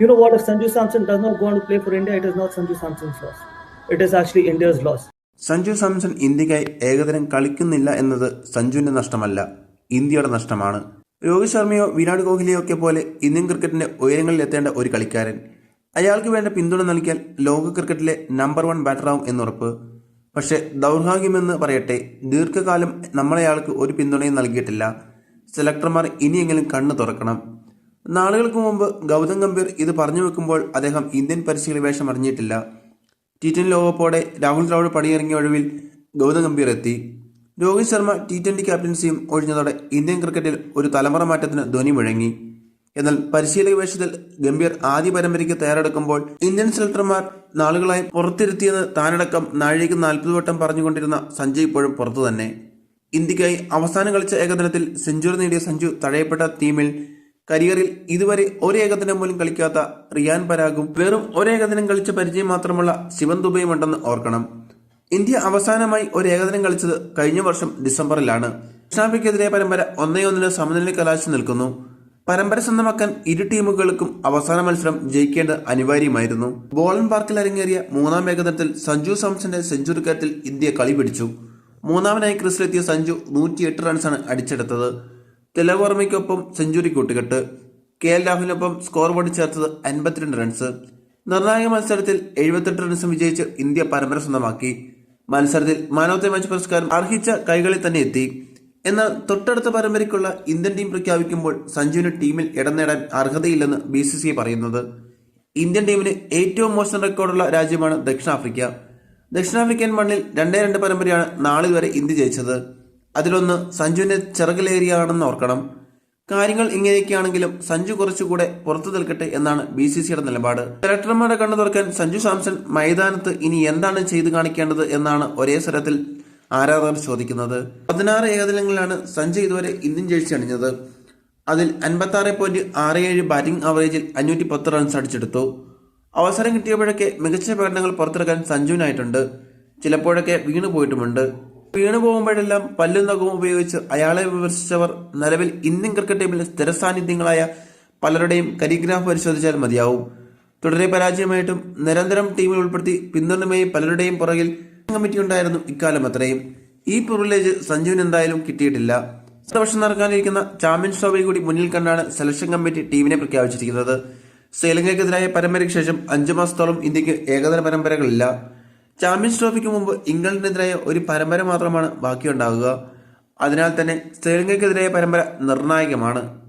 You know what? If Sanju Samson does not go on to play for India, it is not Sanju Samson's loss. It is actually India's loss. Sanju Samson ഇന്ത്യക്കായി ഏകദിനം കളിക്കുന്നില്ല എന്നത് സഞ്ജുവിന്റെ നഷ്ടമല്ല ഇന്ത്യയുടെ നഷ്ടമാണ് രോഹിത് ശർമ്മയോ വിരാട് കോഹ്ലിയോ ഒക്കെ പോലെ ഇന്ത്യൻ ക്രിക്കറ്റിന്റെ ഉയരങ്ങളിൽ എത്തേണ്ട ഒരു കളിക്കാരൻ അയാൾക്ക് വേണ്ട പിന്തുണ നൽകിയാൽ ലോക ക്രിക്കറ്റിലെ നമ്പർ വൺ ബാറ്ററാവും എന്നുറപ്പ് പക്ഷേ ദൗർഭാഗ്യമെന്ന് പറയട്ടെ ദീർഘകാലം നമ്മളയാൾക്ക് ഒരു പിന്തുണയും നൽകിയിട്ടില്ല സെലക്ടർമാർ ഇനിയെങ്കിലും കണ്ണു തുറക്കണം നാളുകൾക്ക് മുമ്പ് ഗൗതം ഗംഭീർ ഇത് പറഞ്ഞു വെക്കുമ്പോൾ അദ്ദേഹം ഇന്ത്യൻ പരിശീലന വേഷം അറിഞ്ഞിട്ടില്ല. ടി ട്വന്റി ലോകകപ്പോടെ രാഹുൽ ദ്രാവിഡ് പണിയിറങ്ങിയ ഒഴിവിൽ ഗൗതം ഗംഭീർ എത്തി. രോഹിത് ശർമ്മ ടി ട്വന്റി ക്യാപ്റ്റൻസിയും ഒഴിഞ്ഞതോടെ ഇന്ത്യൻ ക്രിക്കറ്റിൽ ഒരു തലമുറ മാറ്റത്തിന് ധ്വനി മുഴങ്ങി. എന്നാൽ പരിശീലക വേഷത്തിൽ ഗംഭീർ ആദ്യ പരമ്പരയ്ക്ക് തയ്യാറെടുക്കുമ്പോൾ ഇന്ത്യൻ സെലക്ടർമാർ നാളുകളായി പുറത്തിരുത്തിയെന്ന് താനടക്കം നാഴികയ്ക്ക് നാൽപ്പത് വട്ടം പറഞ്ഞുകൊണ്ടിരുന്ന സഞ്ജയ് ഇപ്പോഴും പുറത്തു തന്നെ ഇന്ത്യക്കായി അവസാനം കളിച്ച ഏകദിനത്തിൽ സെഞ്ചുറി നേടിയ സഞ്ജു തഴയപ്പെട്ട ടീമിൽ കരിയറിൽ ഇതുവരെ ഒരേകദിനം പോലും കളിക്കാത്ത റിയാൻ പരാഗും വെറും ഒരേകദിനം കളിച്ച പരിചയം മാത്രമുള്ള ശിവൻ ദുബൈയും ഉണ്ടെന്ന് ഓർക്കണം. ഇന്ത്യ അവസാനമായി ഒരു ഏകദിനം കളിച്ചത് കഴിഞ്ഞ വർഷം ഡിസംബറിലാണ്. ദക്ഷിണാഫ്രിക്കെതിരെ പരമ്പര ഒന്നേ ഒന്നിന് സമനില കലാശം നിൽക്കുന്നു. പരമ്പര സ്വന്തമാക്കാൻ ഇരു ടീമുകൾക്കും അവസാന മത്സരം ജയിക്കേണ്ടത് അനിവാര്യമായിരുന്നു. ബോളൻ പാർക്കിൽ അരങ്ങേറിയ മൂന്നാം ഏകദിനത്തിൽ സഞ്ജു സാംസന്റെ സെഞ്ചുറി കാര്യത്തിൽ ഇന്ത്യ കളി പിടിച്ചു. മൂന്നാമനായി ക്രിസിലെത്തിയ സഞ്ജു നൂറ്റിയെട്ട് റൺസാണ് അടിച്ചെടുത്തത്. തിലക് വർമ്മയ്ക്കൊപ്പം സെഞ്ചുറി കൂട്ടുകെട്ട്. കെ എൽ രാഹുലിനൊപ്പം സ്കോർ ബോർഡ് ചേർത്തത് അൻപത്തിരണ്ട് റൺസ് നിർണായക മത്സരത്തിൽ എഴുപത്തെട്ട് റൺസ് വിജയിച്ച് ഇന്ത്യ പരമ്പര സ്വന്തമാക്കി. മത്സരത്തിൽ മാൻ ഓഫ് ദി മാച്ച് പുരസ്കാരം അർഹിച്ച കൈകളിൽ തന്നെ എത്തി. എന്നാൽ തൊട്ടടുത്ത പരമ്പരയ്ക്കുള്ള ഇന്ത്യൻ ടീം പ്രഖ്യാപിക്കുമ്പോൾ സഞ്ജുവിന് ടീമിൽ ഇടം നേടാൻ അർഹതയില്ലെന്ന് ബി സി സി പറയുന്നത്. ഇന്ത്യൻ ടീമിന് ഏറ്റവും മോശം റെക്കോർഡുള്ള രാജ്യമാണ് ദക്ഷിണാഫ്രിക്ക. ദക്ഷിണാഫ്രിക്കൻ മണ്ണിൽ രണ്ടേ രണ്ട് പരമ്പരയാണ് നാളിതുവരെ ഇന്ത്യ ജയിച്ചത്. അതിലൊന്ന് സഞ്ജുവിന്റെ ചിറകിലേറിയാണെന്ന് ഓർക്കണം. കാര്യങ്ങൾ ഇങ്ങനെയൊക്കെയാണെങ്കിലും സഞ്ജു കുറച്ചുകൂടെ പുറത്തു നിൽക്കട്ടെ എന്നാണ് ബി സി സിയുടെ നിലപാട്. സെലക്ടർമാരുടെ കണ്ണു തുറക്കാൻ സഞ്ജു സാംസൺ മൈതാനത്ത് ഇനി എന്താണ് ചെയ്തു കാണിക്കേണ്ടത് എന്നാണ് ഒരേ സ്വരത്തിൽ ആരാധകർ ചോദിക്കുന്നത്. പതിനാറ് ഏകദിനങ്ങളിലാണ് സഞ്ജു ഇതുവരെ ഇന്ത്യൻ ജേഴ്സി അണിഞ്ഞത്. അതിൽ അൻപത്തി ആറ് പോയിന്റ് ആറ് ഏഴ് ബാറ്റിംഗ് ആവറേജിൽ അഞ്ഞൂറ്റി പത്ത് റൺസ് അടിച്ചെടുത്തു. അവസരം കിട്ടിയപ്പോഴൊക്കെ മികച്ച പ്രകടനങ്ങൾ പുറത്തിറക്കാൻ സഞ്ജുവിനായിട്ടുണ്ട്. ചിലപ്പോഴൊക്കെ വീണു പോയിട്ടുമുണ്ട് വീണു പോകുമ്പോഴെല്ലാം പല്ലും നഖവും ഉപയോഗിച്ച് അയാളെ വിമർശിച്ചവർ നിലവിൽ ഇന്ത്യൻ ക്രിക്കറ്റ് ടീമിൽ സ്ഥിരസാന്നിധ്യങ്ങളായ പലരുടെയും കരിഗ്രാഫ് പരിശോധിച്ചാൽ മതിയാവും. തുടരെ പരാജയമായിട്ടും നിരന്തരം ടീമിൽ ഉൾപ്പെടുത്തി പിന്തുണയുമായി പലരുടെയും പുറകിൽ കമ്മിറ്റി ഉണ്ടായിരുന്നു ഇക്കാലം അത്രയും. ഈ പ്രിവിലേജ് സഞ്ജുവിന് എന്തായാലും കിട്ടിയിട്ടില്ല. വർഷം നടക്കാനിരിക്കുന്ന ചാമ്പ്യൻസ് ട്രോഫി കൂടി മുന്നിൽ കണ്ടാണ് സെലക്ഷൻ കമ്മിറ്റി ടീമിനെ പ്രഖ്യാപിച്ചിരിക്കുന്നത്. ശ്രീലങ്കയ്ക്കെതിരായ പരമ്പരയ്ക്ക് ശേഷം അഞ്ചു മാസത്തോളം ഇന്ത്യയ്ക്ക് ഏകദിന പരമ്പരകളില്ല. ചാമ്പ്യൻസ് ട്രോഫിക്ക് മുമ്പ് ഇംഗ്ലണ്ടിനെതിരായ ഒരു പരമ്പര മാത്രമാണ് ബാക്കിയുണ്ടാകുക. അതിനാൽ തന്നെ ശ്രീലങ്കയ്ക്കെതിരായ പരമ്പര നിർണായകമാണ്.